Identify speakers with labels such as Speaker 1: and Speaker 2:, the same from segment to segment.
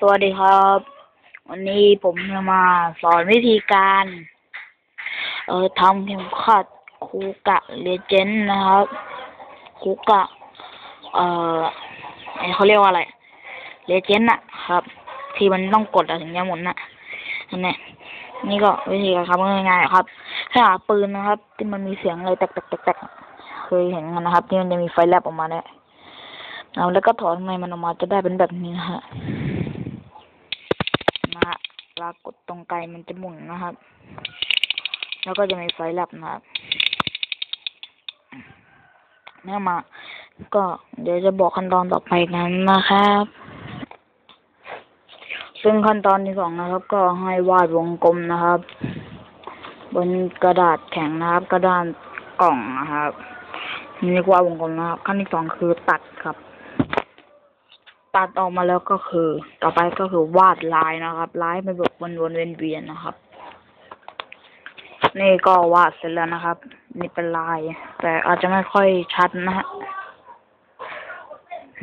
Speaker 1: สวัสดีครับ วันนี้ผมจะมาสอนวิธีการ เอ่อทำเข็มขัดคูกะเลเจนนะครับคูกะ เอ่อเขาเรียกว่าอะไรเลเจนอะครับ ที่มันต้องกดอะถึงจะหมุนอะนั่นแหละนี่ก็วิธีการทำง่ายๆครับแค่หาปืนนะครับ ที่มันมีเสียงอะไรแตกๆๆๆเคยเห็นกันนะครับ ที่มันจะมีไฟแลบออกมาเนี่ยเอาแล้วก็ถอดข้างมันออกมาจะได้เป็นแบบนี้นะฮะ ลากดตรงไกลมันจะหมุนนะครับ แล้วก็จะมีไฟแลบนะครับเนี่ยมา ก็เดี๋ยวจะบอกขั้นตอนต่อไปกันนะครับ ซึ่งขั้นตอนที่สองนะครับ ก็ให้วาดวงกลมนะครับ บนกระดาษแข็งนะครับ กระดาษกล่องนะครับนี่เรียกว่าวงกลมนะครับ ขั้นที่สองคือตัดครับ ตัดออกมาแล้วก็คือ ต่อไปก็คือวาดลายนะครับลายเป็นแบบวนวนเวียนๆนะครับ นี่ก็วาดเสร็จแล้วนะครับ นี่เป็นลาย แต่อาจจะไม่ค่อยชัดนะฮะ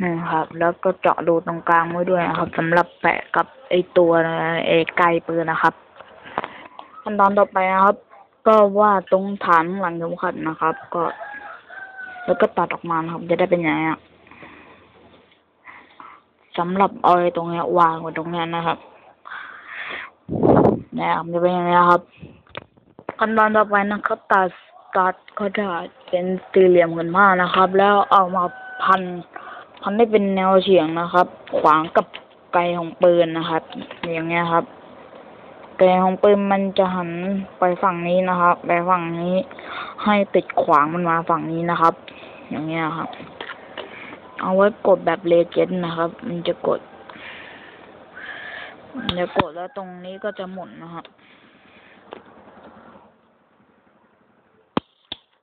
Speaker 1: นี่ครับ แล้วก็เจาะรูตรงกลางไว้ด้วยนะครับสำหรับแปะกับไอตัวไอไกลปืนนะครับขั้นตอนต่อไปนะครับ ก็วาดตรงฐานหลังเข็มขัดนะครับ ก็ แล้วก็ตัดออกมานะครับ จะได้เป็นอย่างนี้ สำหรับเอาไอ้ตรงเนี้ยวางไว้ตรงนี้นะครับนะครับจะเป็นอย่างนี้ครับขั้นตอนต่อไปนะครับตัดตัดกระดาษเป็นสี่เหลี่ยมขึ้นมานะครับ แล้วเอามาพันพันได้เป็นแนวเฉียงนะครับ ขวางกับไกของปืนนะครับ อย่างเงี้ยครับ ไกของปืนมันจะหันไปฝั่งนี้นะครับไปฝั่งนี้ ให้ติดขวางมันมาฝั่งนี้นะครับ อย่างเงี้ยครับ เอาไว้กดแบบเลเจนด์นะครับ มันจะกด มันจะกดแล้วตรงนี้ก็จะหมุนนะครับ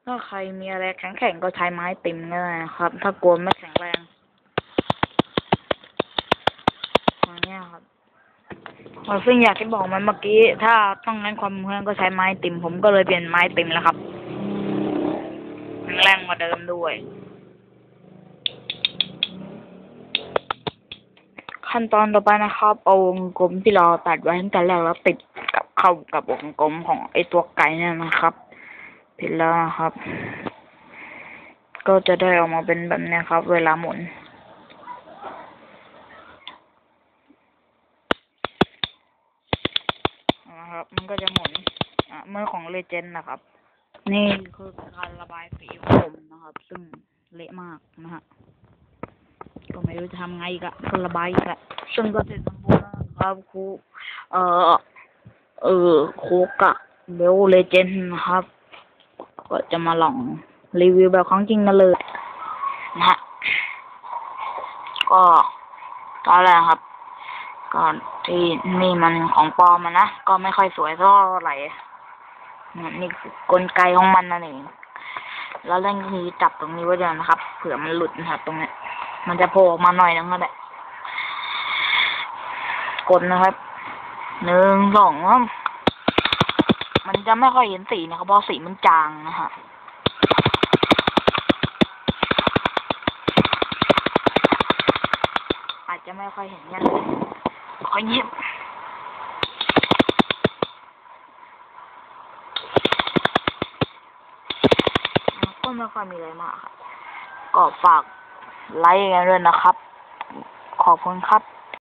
Speaker 1: ถ้าใครมีอะไรแข็งๆก็ใช้ไม้ติ่มก็ได้นะครับ ถ้ากลัวไม่แข็งแรงอย่างเงี้ยครับซึ่งอยากที่บอกมันเมื่อกี้ ถ้าต้องงั้นความเพื่อนก็ใช้ไม้ติ่มผมก็เลยเปลี่ยนไม้ติ่มแล้วครับแข็งแรงกว่าเดิมด้วย ขั้นตอนต่อไปนะครับ เอาวงกลมที่เราตัดไว้ตั้งแต่แรกแล้วติดกับเข้ากับวงกลมของไอตัวไก่เนี่ยนะครับติดแล้วนะครับ ก็จะได้ออกมาเป็นแบบนี้ครับ เวลาหมุนนะครับมันก็จะหมุนอะเมื่อของเลเจนด์นะครับ นี่คือการระบายสีผมนะครับ ซึ่งเละมากนะฮะ ก็ไม่รู้จะทำไงกะก็ระบายอีกะซึ่งก็เสร็จสมบูรณ์แล้วนะครับครูเอ่อ เออโคกะเบลเลเจนนะครับ ก็จะมาลองรีวิวแบบของจริงกันเลยนะฮะก็ตอนแรกครับก่อนที่นี่มันของปลอมนะ ก็ไม่ค่อยสวยเท่าไหร่นี่กลไกของมันนั่นเองแล้วเรื่องนี้จับตรงนี้ไว้เด้วยนะครับ เผื่อมันหลุดนะครับตรงนี้ มันจะโผล่ออกมาหน่อยนึงก็ได้กดนะครับหนึ่งสองมมันจะไม่ค่อยเห็นสีนะครับเพราะสีมันจางนะฮะอาจจะไม่ค่อยเห็นกันขอยิบก็ไม่ค่อยมีอะไรมากครับก็ฝาก ไลค์กันด้วยนะครับ ขอบคุณครับ